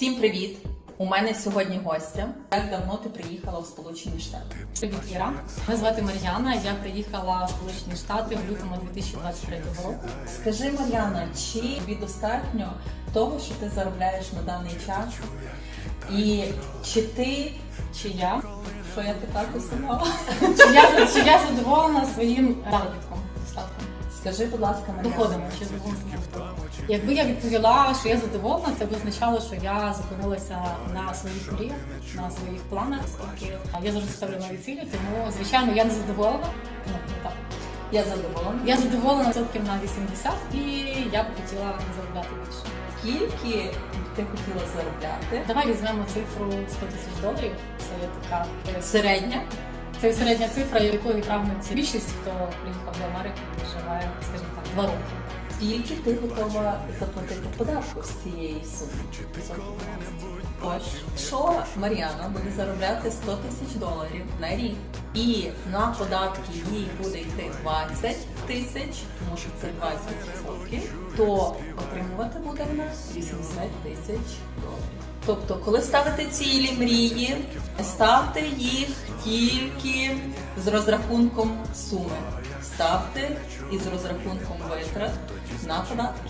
Всім привіт! У мене сьогодні гостя. Як давно ти приїхала в Сполучені Штати? Привіт, Іра. Мене звати Мар'яна. Я приїхала в Сполучені Штати в лютому 2023 року. Скажи, Мар'яна, чи тобі достатньо того, що ти заробляєш на даний час? І чи ти, Чи я що я така писала? чи я, чи я задоволена своїм заробітком достатком? Скажи, будь ласка, Мар'яна. Доходимо чи задоволена? Якби я відповіла, що я задоволена, це б означало, що я зупинилася на своїх мріях, на своїх планах, оскільки я завжди ставлю нові цілі, тому звичайно я не задоволена. Ну, не так. Я задоволена. Я задоволена відсотків на 80 і я б хотіла заробляти більше. Скільки ти хотіла заробляти? Давай візьмемо цифру 100 тисяч доларів. Це така Середня? Це середня цифра, якої прагнуть більшість, хто приїхав до Америки живе, скажімо так, два роки. Скільки ти готова заплатити податку з цієї суми? Тож, що Мар'яна буде заробляти 100 тисяч доларів на рік, і на податки їй буде йти 20 тисяч, тому що це 20%, то отримувати буде вона 80 тисяч доларів. Тобто, коли ставите цілі мрії, ставте їх тільки з розрахунком суми. Ставте із розрахунком витрат на податки.